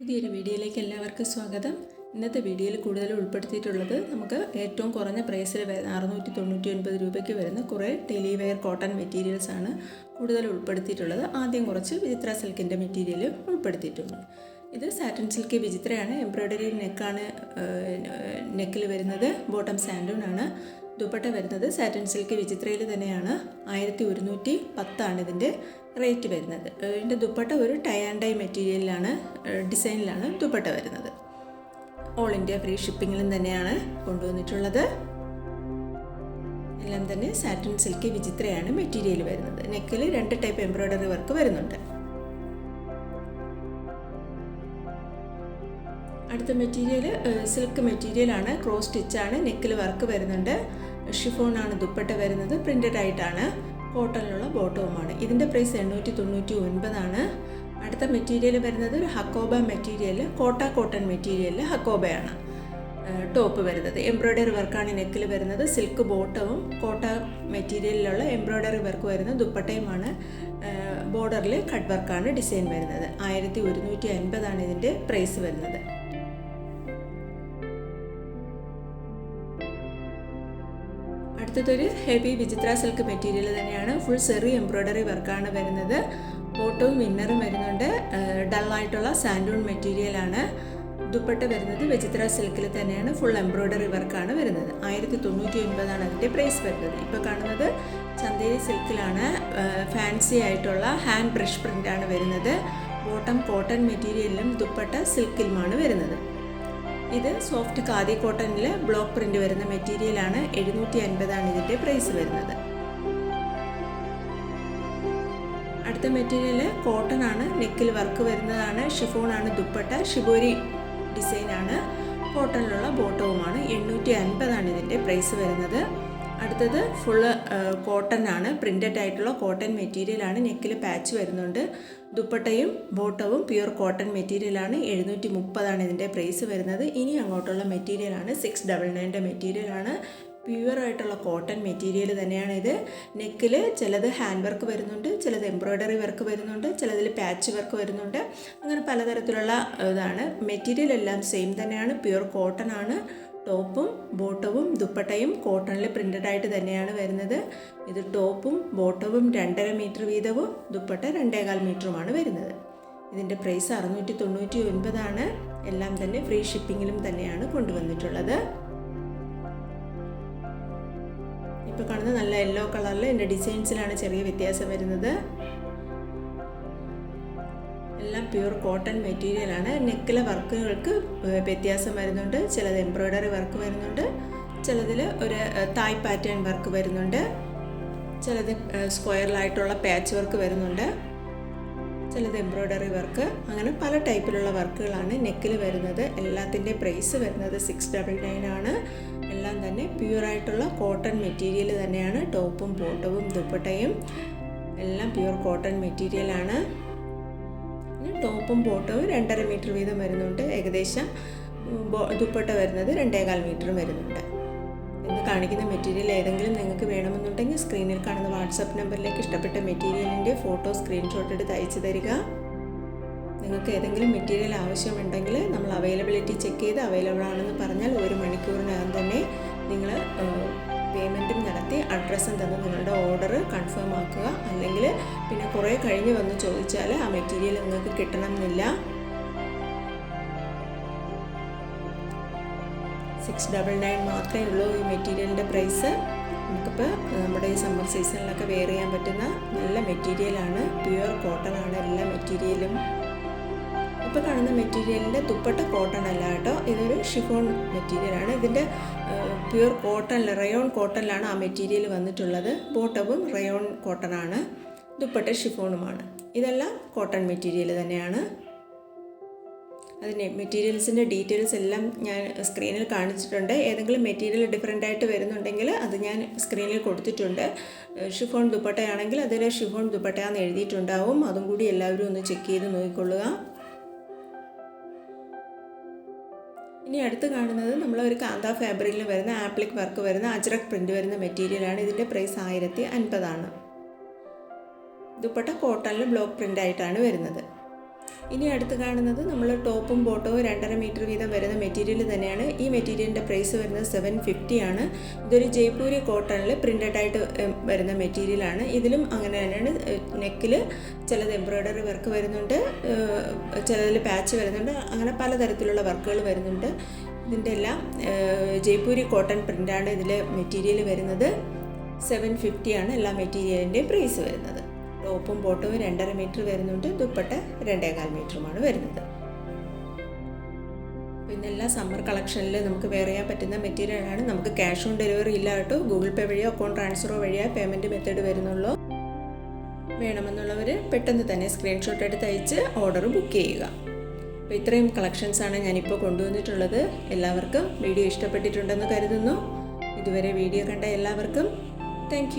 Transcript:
പുതിയൊരു വീഡിയോയിലേക്ക് എല്ലാവർക്കും സ്വാഗതം. ഇന്നത്തെ വീഡിയോയിൽ കൂടുതൽ ഉൾപ്പെടുത്തിയിട്ടുള്ളത് നമുക്ക് ഏറ്റവും കുറഞ്ഞ പ്രൈസിൽ അറുന്നൂറ്റി തൊണ്ണൂറ്റി ഒൻപത് രൂപയ്ക്ക് വരുന്ന കുറേ ടെലിവെയർ വെയർ കോട്ടൺ മെറ്റീരിയൽസ് ആണ് കൂടുതൽ ഉൾപ്പെടുത്തിയിട്ടുള്ളത്. ആദ്യം കുറച്ച് വിചിത്ര സിൽക്കിന്റെ മെറ്റീരിയൽ ഉൾപ്പെടുത്തിയിട്ടുണ്ട്. ഇത് സാറ്റൻ സിൽക്ക് വിചിത്രയാണ്. എംബ്രോയ്ഡറി നെക്കാണ് നെക്കിൽ വരുന്നത്. ബോട്ടം സാൻഡൂൺ ആണ്. ദുപ്പട്ട വരുന്നത് സാറ്റൻ സിൽക്ക് വിചിത്രയിൽ തന്നെയാണ്. ആയിരത്തി ഒരുന്നൂറ്റി പത്താണ് ഇതിന്റെ റേറ്റ് വരുന്നത്. ഇതിന്റെ ദുപ്പട്ട ഒരു ടൈ ആൻഡ് ടൈ മെറ്റീരിയലിലാണ് ഡിസൈനിലാണ് ദുപ്പട്ട വരുന്നത്. ഓൾ ഇന്ത്യ ഫ്രീ ഷിപ്പിങ്ങിലും തന്നെയാണ് കൊണ്ടുവന്നിട്ടുള്ളത്. എല്ലാം തന്നെ സാറ്റൻ സിൽക്ക് വിചിത്രയാണ് മെറ്റീരിയൽ വരുന്നത്. നെക്കിൽ രണ്ട് ടൈപ്പ് എംബ്രോയ്ഡറി വർക്ക് വരുന്നുണ്ട്. അടുത്ത മെറ്റീരിയൽ സിൽക്ക് മെറ്റീരിയലാണ് ക്രോസ് സ്റ്റിച്ചാണ് നെക്കിൽ വർക്ക് വരുന്നുണ്ട്. ഷിഫോണാണ് ദുപ്പട്ട വരുന്നത് പ്രിന്റഡ് ആയിട്ടാണ്. കോട്ടണിലുള്ള ബോട്ടവുമാണ്. ഇതിന്റെ പ്രൈസ് എണ്ണൂറ്റി തൊണ്ണൂറ്റി ഒൻപതാണ് അടുത്ത മെറ്റീരിയൽ വരുന്നത് ഒരു ഹക്കോബ മെറ്റീരിയൽ കോട്ട കോട്ടൺ മെറ്റീരിയൽ ഹക്കോബയാണ്. ടോപ്പ് വരുന്നത്. എംബ്രോയ്ഡറി വർക്കാണ് നെക്കിൽ വരുന്നത്. സിൽക്ക് ബോട്ടവും കോട്ട മെറ്റീരിയലിലുള്ള എംബ്രോയ്ഡറി വർക്ക് വരുന്ന ദുപ്പട്ടയുമാണ്. ബോർഡറിൽ കട്ട് വർക്കാണ് ഡിസൈൻ വരുന്നത്. ആയിരത്തി ഒരുന്നൂറ്റി അൻപതാണ് ഇതിന്റെ പ്രൈസ് വരുന്നത്. അടുത്തതൊരു ഹെവി വിചിത്ര സിൽക്ക് മെറ്റീരിയൽ തന്നെയാണ്. ഫുൾ സെറി എംബ്രോയ്ഡറി വർക്കാണ് വരുന്നത്. ബോട്ടവും ഇന്നറും വരുന്നുണ്ട്. ഡള്ളായിട്ടുള്ള സാൻഡൂൺ മെറ്റീരിയലാണ് ദുപ്പട്ട വരുന്നത് വിചിത്ര സിൽക്കിൽ തന്നെയാണ്. ഫുൾ എംബ്രോയ്ഡറി വർക്കാണ് വരുന്നത്. ആയിരത്തി തൊണ്ണൂറ്റി ഒൻപതാണ് അതിന്റെ പ്രൈസ് വരുന്നത് ഇപ്പോൾ കാണുന്നത് ചന്തേരി സിൽക്കിലാണ് ഫാൻസി ആയിട്ടുള്ള ഹാൻഡ് ബ്രഷ് പ്രിന്റാണ് വരുന്നത്. ബോട്ടം കോട്ടൺ മെറ്റീരിയലിലും ദുപ്പട്ട സിൽക്കിലുമാണ് വരുന്നത്. ഇത് സോഫ്റ്റ് ഖാദി കോട്ടണിൽ ബ്ലോക്ക് പ്രിന്റ് വരുന്ന മെറ്റീരിയലാണ് എഴുന്നൂറ്റി അൻപതാണ് ഇതിന്റെ പ്രൈസ് വരുന്നത്. അടുത്ത മെറ്റീരിയൽ കോട്ടൺ ആണ്. നെക്കിൽ വർക്ക് വരുന്നതാണ്. ഷിഫോൺ ആണ് ദുപ്പട്ട ഷിബോരി ഡിസൈനാണ് കോട്ടണിലുള്ള ബോട്ടവുമാണ് എണ്ണൂറ്റി അൻപതാണ് ഇതിന്റെ പ്രൈസ് വരുന്നത്. അടുത്തത് ഫുള്ള് കോട്ടൺ ആണ്. പ്രിന്റഡ് ആയിട്ടുള്ള കോട്ടൺ മെറ്റീരിയലാണ് നെക്കിൽ പാച്ച് വരുന്നുണ്ട്. ദുപ്പട്ടയും ബോട്ടവും പ്യുർ കോട്ടൺ മെറ്റീരിയലാണ് എഴുന്നൂറ്റി മുപ്പതാണ് ഇതിന്റെ പ്രൈസ് വരുന്നത്. ഇനി അങ്ങോട്ടുള്ള മെറ്റീരിയലാണ് സിക്സ് ഡബിൾ നയന്റെ മെറ്റീരിയലാണ് പ്യുവർ ആയിട്ടുള്ള കോട്ടൺ മെറ്റീരിയൽ തന്നെയാണ് ഇത്. നെക്കിൽ ചിലത് ഹാൻഡ് വർക്ക് വരുന്നുണ്ട് ചിലത് എംബ്രോയ്ഡറി വർക്ക് വരുന്നുണ്ട് ചിലതിൽ പാച്ച് വർക്ക് വരുന്നുണ്ട്. അങ്ങനെ പലതരത്തിലുള്ള ഇതാണ്. മെറ്റീരിയൽ എല്ലാം സെയിം തന്നെയാണ്. പ്യുർ കോട്ടൺ ആണ്. ടോപ്പും ബോട്ടവും ദുപ്പട്ടയും കോട്ടണിൽ പ്രിന്റഡ് ആയിട്ട് തന്നെയാണ് വരുന്നത്. ഇത് ടോപ്പും ബോട്ടവും രണ്ടര മീറ്റർ വീതവും ദുപ്പട്ട രണ്ടേകാൽ മീറ്ററുമാണ് വരുന്നത്. ഇതിന്റെ പ്രൈസ് അറുന്നൂറ്റി തൊണ്ണൂറ്റി ഒൻപതാണ് എല്ലാം തന്നെ ഫ്രീ ഷിപ്പിങ്ങിലും തന്നെയാണ് കൊണ്ടുവന്നിട്ടുള്ളത്. ഇപ്പോൾ കാണുന്ന നല്ല യെല്ലോ കളറിൽ എന്റെ ഡിസൈൻസിലാണ് ചെറിയ വ്യത്യാസം വരുന്നത്. എല്ലാം പ്യുർ കോട്ടൺ മെറ്റീരിയലാണ് നെക്കിലെ വർക്കുകൾക്ക് വ്യത്യാസം വരുന്നുണ്ട്. ചിലത് എംബ്രോയ്ഡറി വർക്ക് വരുന്നുണ്ട്. ചിലതിൽ ഒരു തായ് പാറ്റേൺ വർക്ക് വരുന്നുണ്ട്. ചിലത് സ്ക്വയറിലായിട്ടുള്ള പാച്ച് വർക്ക് വരുന്നുണ്ട്. ചിലത് എംബ്രോയ്ഡറി വർക്ക് അങ്ങനെ പല ടൈപ്പിലുള്ള വർക്കുകളാണ് നെക്കിൽ വരുന്നത്. എല്ലാത്തിന്റെ പ്രൈസ് വരുന്നത് സിക്സ് ഡബിൾ നയൻ ആണ്. എല്ലാം തന്നെ പ്യുവറായിട്ടുള്ള കോട്ടൺ മെറ്റീരിയൽ തന്നെയാണ്. ടോപ്പും ബോട്ടവും ദുപ്പട്ടയും എല്ലാം പ്യുവർ കോട്ടൺ മെറ്റീരിയലാണ് ടോപ്പും ബോട്ടവും രണ്ടര മീറ്റർ വീതം വരുന്നുണ്ട്. ഏകദേശം ദുപ്പട്ട വരുന്നത് രണ്ടേകാൽ മീറ്ററും വരുന്നുണ്ട്. ഇന്ന് കാണിക്കുന്ന മെറ്റീരിയൽ ഏതെങ്കിലും നിങ്ങൾക്ക് വേണമെന്നുണ്ടെങ്കിൽ സ്ക്രീനിൽ കാണുന്ന വാട്സപ്പ് നമ്പറിലേക്ക് ഇഷ്ടപ്പെട്ട മെറ്റീരിയലിന്റെ ഫോട്ടോ സ്ക്രീൻഷോട്ട് എടുത്ത് അയച്ചു തരിക. നിങ്ങൾക്ക് ഏതെങ്കിലും മെറ്റീരിയൽ ആവശ്യമുണ്ടെങ്കിൽ നമ്മൾ അവൈലബിലിറ്റി ചെക്ക് ചെയ്ത് അവൈലബിൾ ആണെന്ന് പറഞ്ഞാൽ ഒരു മണിക്കൂറിനകം തന്നെ നിങ്ങൾ പേയ്മെന്റും നടത്തി അഡ്രസ്സും തന്ന് നിങ്ങളുടെ ഓർഡർ കൺഫേം ആക്കുക. അല്ലെങ്കിൽ പിന്നെ കുറേ കഴിഞ്ഞ് വന്ന് ചോദിച്ചാൽ ആ മെറ്റീരിയൽ നിങ്ങൾക്ക് കിട്ടണം എന്നില്ല സിക്സ് ഡബിൾ നയൻ മാത്രമേ ഉള്ളൂ ഈ മെറ്റീരിയലിന്റെ പ്രൈസ്. നമുക്കിപ്പോൾ നമ്മുടെ ഈ സമ്മർ സീസണിലൊക്കെ വെയർ ചെയ്യാൻ പറ്റുന്ന നല്ല മെറ്റീരിയലാണ്. പ്യുവർ കോട്ടൺ ആണ് എല്ലാ മെറ്റീരിയലും. ഇപ്പോൾ കാണുന്ന മെറ്റീരിയലിന്റെ ദുപ്പട്ട കോട്ടൺ അല്ല കേട്ടോ. ഇതൊരു ഷിഫോൺ മെറ്റീരിയലാണ് ഇതിന്റെ പ്യുർ കോട്ടണിൽ റയോൺ കോട്ടണിലാണ് ആ മെറ്റീരിയൽ വന്നിട്ടുള്ളത്. ബോട്ടവും റയോൺ കോട്ടണാണ് ദുപ്പട്ട ഷിഫോണുമാണ് ഇതെല്ലാം കോട്ടൺ മെറ്റീരിയൽ തന്നെയാണ്. അതിന് മെറ്റീരിയൽസിന്റെ ഡീറ്റെയിൽസ് എല്ലാം ഞാൻ സ്ക്രീനിൽ കാണിച്ചിട്ടുണ്ട്. ഏതെങ്കിലും മെറ്റീരിയൽ ഡിഫറെന്റ് ആയിട്ട് വരുന്നുണ്ടെങ്കിൽ അത് ഞാൻ സ്ക്രീനിൽ കൊടുത്തിട്ടുണ്ട്. ഷിഫോൺ ദുപ്പട്ടയാണെങ്കിൽ അതിൽ ഷിഫോൺ ദുപ്പട്ടയാന്ന് എഴുതിയിട്ടുണ്ടാവും. അതും കൂടി എല്ലാവരും ഒന്ന് ചെക്ക് ചെയ്ത് നോക്കിക്കൊള്ളുക. ഇനി അടുത്ത് കാണുന്നത് നമ്മൾ ഒരു കാന്ത ഫാബ്രിക്കിൽ വരുന്ന ആപ്ലിക് വർക്ക് വരുന്ന അജ്രക് പ്രിന്റ് വരുന്ന മെറ്റീരിയലാണ് ഇതിന്റെ പ്രൈസ് ആയിരത്തി അൻപതാണ്. ദുപ്പട്ട കോട്ടണിൽ ബ്ലോക്ക് പ്രിന്റ് ആയിട്ടാണ് വരുന്നത്. ഇനി അടുത്ത് കാണുന്നത് നമ്മൾ ടോപ്പും ബോട്ടവും രണ്ടര മീറ്റർ വീതം വരുന്ന മെറ്റീരിയൽ തന്നെയാണ്. ഈ മെറ്റീരിയലിന്റെ പ്രൈസ് വരുന്നത് സെവൻ ഫിഫ്റ്റി ആണ്. ഇതൊരു ജയ്പൂരി കോട്ടണിൽ പ്രിന്റഡ് ആയിട്ട് വരുന്ന മെറ്റീരിയലാണ് ഇതിലും അങ്ങനെ തന്നെയാണ്. നെക്കിൽ ചിലത് എംബ്രോയ്ഡറി വർക്ക് വരുന്നുണ്ട്. ചിലതിൽ പാച്ച് വരുന്നുണ്ട്. അങ്ങനെ പലതരത്തിലുള്ള വർക്കുകൾ വരുന്നുണ്ട്. ഇതിന്റെ എല്ലാം ജയ്പൂരി കോട്ടൺ പ്രിന്റാണ് ഇതിൽ മെറ്റീരിയൽ വരുന്നത്. സെവൻ ഫിഫ്റ്റിയാണ് എല്ലാ മെറ്റീരിയലിന്റെയും പ്രൈസ് വരുന്നത്. ടോപ്പും ബോട്ടവും രണ്ടര മീറ്റർ വരുന്നുണ്ട്. ദുപ്പട്ട രണ്ടേകാൽ മീറ്ററുമാണ് വരുന്നത്. പിന്നെ എല്ലാ സമ്മർ കളക്ഷനിൽ നമുക്ക് വെയർ ചെയ്യാൻ പറ്റുന്ന മെറ്റീരിയലാണ് നമുക്ക് ക്യാഷ് ഓൺ ഡെലിവറി ഇല്ല കേട്ടോ. ഗൂഗിൾ പേ വഴിയോ അക്കൗണ്ട് ട്രാൻസ്ഫറോ വഴിയോ പേയ്മെന്റ് മെത്തേഡ് വരുന്നുള്ളൂ. വേണമെന്നുള്ളവർ പെട്ടെന്ന് തന്നെ സ്ക്രീൻഷോട്ട് എടുത്ത് അയച്ച് ഓർഡർ ബുക്ക് ചെയ്യുക. അപ്പോൾ ഇത്രയും കളക്ഷൻസാണ് ഞാനിപ്പോൾ കൊണ്ടുവന്നിട്ടുള്ളത്. എല്ലാവർക്കും വീഡിയോ ഇഷ്ടപ്പെട്ടിട്ടുണ്ടെന്ന് കരുതുന്നു. ഇതുവരെ വീഡിയോ കണ്ട എല്ലാവർക്കും താങ്ക്